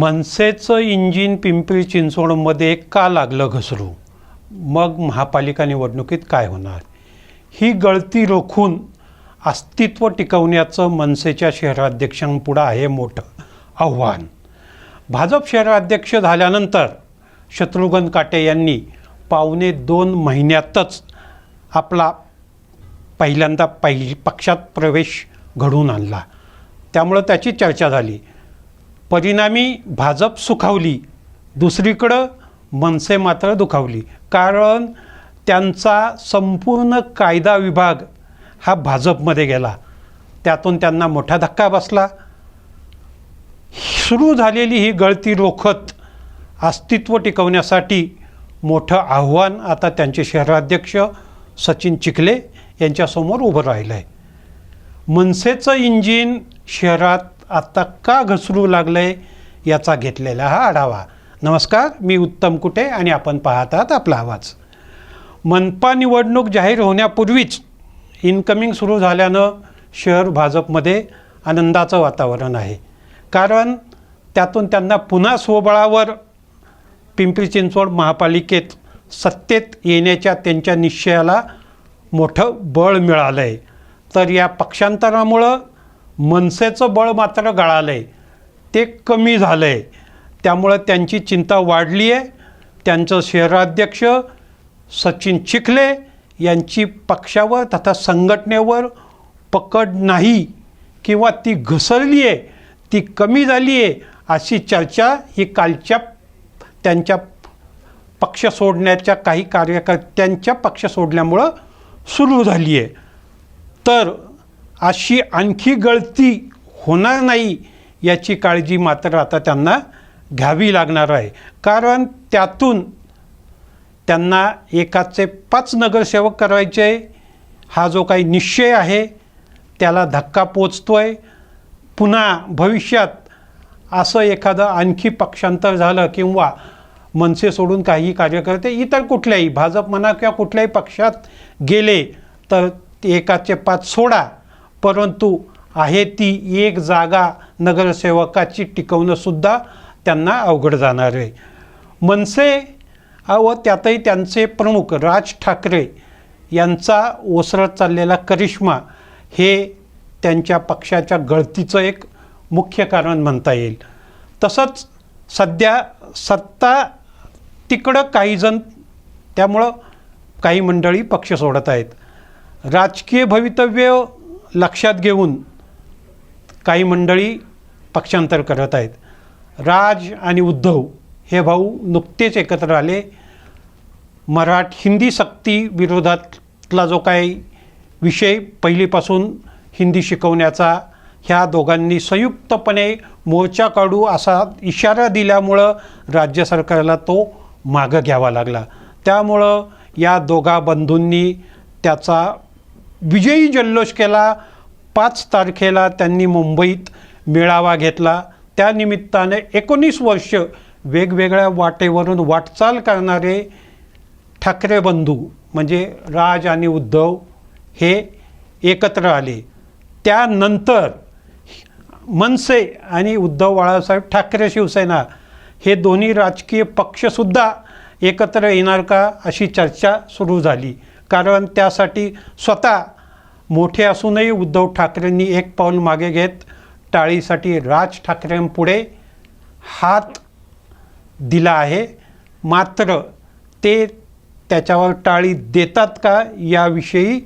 मनसेचं engine Pimpri चिंचवडमध्ये का लागलं घसरू? मग महापालिका निवडणुकीत काय होणार? ही गळती रोखून अस्तित्व टिकवण्याचं मनसेच्या शहराध्यक्षांपुढं आहे मोठं आव्हान. भाजप शहराध्यक्ष झाल्यानंतर शत्रुघ्न काटे यांनी पावणे दोन महिन्यातच आपला पहिल्यांदा पहि पक्षात प्रवेश घडवून आणला. त्यामुळं त्याची चर्चा झाली. परिणामी भाजप सुखावली. दुसरीकडं मनसे मात्र दुखावली. कारण त्यांचा संपूर्ण कायदा विभाग हा भाजपमध्ये गेला. त्यातून त्यांना मोठा धक्का बसला. सुरू झालेली ही गळती रोखत अस्तित्व टिकवण्यासाठी मोठं आव्हान आता त्यांचे शहराध्यक्ष सचिन चिखले यांच्यासमोर उभं राहिलं आहे मनसेचं इंजिन शहरात आत्ता का घसरू लागलं आहे याचा घेतलेला हा आढावा. नमस्कार मी उत्तम कुटे आणि आपण पाहत आहात आपला आवाज. मनपा निवडणूक जाहीर होण्यापूर्वीच इनकमिंग सुरू झाल्यानं शहर भाजपमध्ये आनंदाचं वातावरण आहे. कारण त्यातून त्यांना पुन्हा स्वबळावर पिंपरी चिंचवड महापालिकेत सत्तेत येण्याच्या त्यांच्या निश्चयाला मोठं बळ मिळालं आहे तर या पक्षांतरामुळं मनसेचं बळ मात्र गळालं आहे ते कमी झालं आहे त्यामुळं त्यांची चिंता वाढली आहे त्यांचं शहराध्यक्ष सचिन चिखले यांची पक्षावर तथा संघटनेवर पकड नाही किंवा ती घसरली आहे ती कमी झाली आहे अशी चर्चा ही कालच्या त्यांच्या पक्ष सोडण्याच्या काही कार्यकर्त्यांच्या पक्ष सोडल्यामुळं सुरू झाली आहे तर अशी आणखी गळती होणार नाही याची काळजी मात्र आता त्यांना घ्यावी लागणार आहे. कारण त्यातून त्यांना एकाचे पाच नगरसेवक करायचे हा जो काही निश्चय आहे त्याला धक्का पोचतो आहे पुन्हा भविष्यात असं एखादं आणखी पक्षांतर झालं किंवा मनसे सोडून काही कार्यकर्ते इतर कुठल्याही भाजप म्हणा किंवा कुठल्याही पक्षात गेले तर ते एकाचे पाच सोडा. परंतु आहे ती एक जागा नगरसेवकाची टिकवणंसुद्धा त्यांना अवघड जाणार आहे. मनसे व त्यातही त्यांचे प्रमुख राज ठाकरे यांचा ओसरत चाललेला करिश्मा हे त्यांच्या पक्षाच्या गळतीचं एक मुख्य कारण म्हणता येईल. तसंच सध्या सत्ता तिकडं काहीजण त्यामुळं काही मंडळी पक्ष सोडत आहेत. राजकीय भवितव्य लक्षात घेऊन काही मंडळी पक्षांतर करत आहेत. राज आणि उद्धव हे भाऊ नुकतेच एकत्र आले. मराठ हिंदी सक्ती विरोधातला जो काही विषय पहिलीपासून हिंदी शिकवण्याचा ह्या दोघांनी संयुक्तपणे मोर्चा काढू असा इशारा दिल्यामुळं राज्य सरकारला तो मागं घ्यावा लागला. त्यामुळं या दोघा बंधूंनी त्याचा विजयी जल्लोष केला. पाच तारखेला त्यांनी मुंबईत मेळावा घेतला. त्यानिमित्ताने एकोणीस वर्ष वेगवेगळ्या वाटेवरून वाटचाल करणारे ठाकरे बंधू म्हणजे राज आणि उद्धव हे एकत्र आले. त्यानंतर मनसे आणि उद्धव बाळासाहेब ठाकरे शिवसेना हे दोन्ही राजकीय पक्षसुद्धा एकत्र येणार का अशी चर्चा सुरू झाली. कारण त्यासाठी स्वतः मोठे असूनही उद्धव ठाकरेंनी एक पाऊल मागे घेत टाळीसाठी राज ठाकरेंपुढे हात दिला आहे. मात्र ते त्याच्यावर टाळी देतात का याविषयी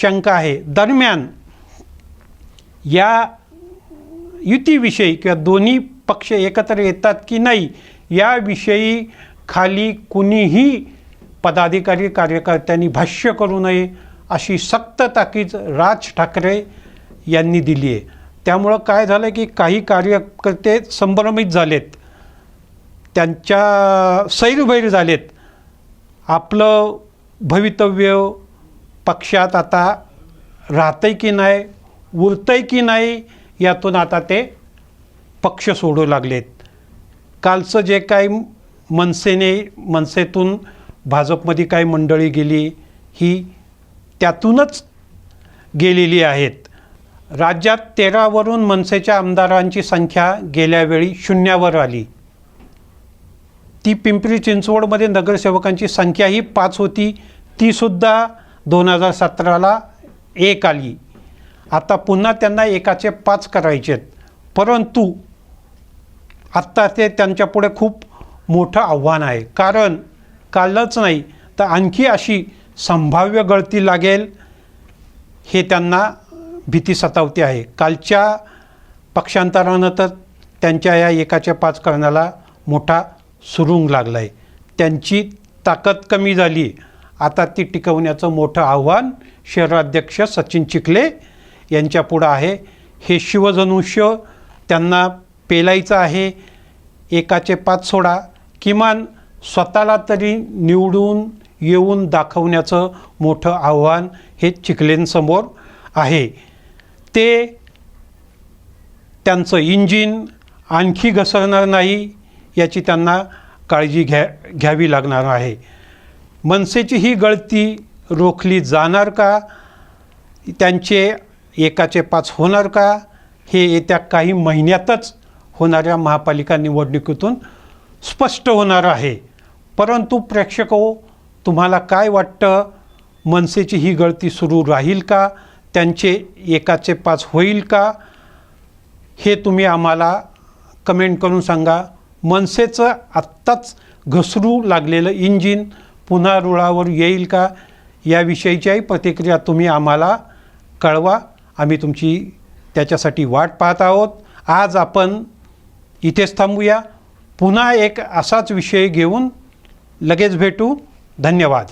शंका आहे. दरम्यान या युतीविषयी किंवा दोन्ही पक्ष एकत्र येतात की नाही याविषयी खाली कुणीही पदाधिकारी कार्यकर्त्यांनी भाष्य करू नये अशी सक्त ताकीद राज ठाकरे यांनी दिली आहे. त्यामुळं काय झालं की काही कार्यकर्ते संभ्रमित झालेत. त्यांच्या सैरभैर झालेत. आपलं भवितव्य पक्षात आता राहतंय की नाही उरतंय की नाही यातून आता ते पक्ष सोडू लागलेत. कालचं जे काही मनसेने मनसेतून भाजपमध्ये काही मंडळी गेली ही त्यातूनच गेलेली आहेत. राज्यात तेरावरून मनसेच्या आमदारांची संख्या गेल्यावेळी शून्यावर आली. ती पिंपरी चिंचवडमध्ये नगरसेवकांची संख्याही पाच होती तीसुद्धा दोन हजार सतराला एक आली. आता पुन्हा त्यांना एकाचे पाच करायचे आहेत परंतु आत्ता ते त्यांच्यापुढे खूप मोठं आव्हान आहे. कारण कालच नाही तर आणखी अशी संभाव्य गळती लागेल हे त्यांना भीती सतावते आहे. कालच्या पक्षांतरानं तर त्यांच्या या एकाच्या पाच करण्याला मोठा सुरुंग लागला आहे त्यांची ताकद कमी झाली. आता ती टिकवण्याचं मोठं आव्हान शहराध्यक्ष सचिन चिखले यांच्यापुढं आहे. हे शिवधनुष्य त्यांना पेलायचं आहे. एकाचे पाच सोडा. किमान स्वतःला तरी निवडून येऊन दाखवण्याचं मोठं आव्हान हे चिखलेंसमोर आहे. ते त्यांचं इंजिन आणखी घसरणार नाही याची त्यांना काळजी घ्या घ्यावी लागणार आहे. मनसेची ही गळती रोखली जाणार का? त्यांचे एकाचे पाच होणार का? हे येत्या काही महिन्यातच होणाऱ्या महापालिका निवडणुकीतून स्पष्ट होणार आहे. परंतु प्रेक्षको तुम्हाला काय वाटतं? मनसेची ही गळती सुरू राहील का? त्यांचे एकाचे पाच होईल का? हे तुम्ही आम्हाला कमेंट करून सांगा. मनसेचं आत्ताच घसरू लागलेलं इंजिन पुन्हा रुळावर येईल का? याविषयीच्याही प्रतिक्रिया तुम्ही आम्हाला कळवा. आम्ही तुमची त्याच्यासाठी वाट पाहत आहोत. आज आपण इथेच थांबूया. पुन्हा एक असाच विषय घेऊन लगेच भेटू. धन्यवाद.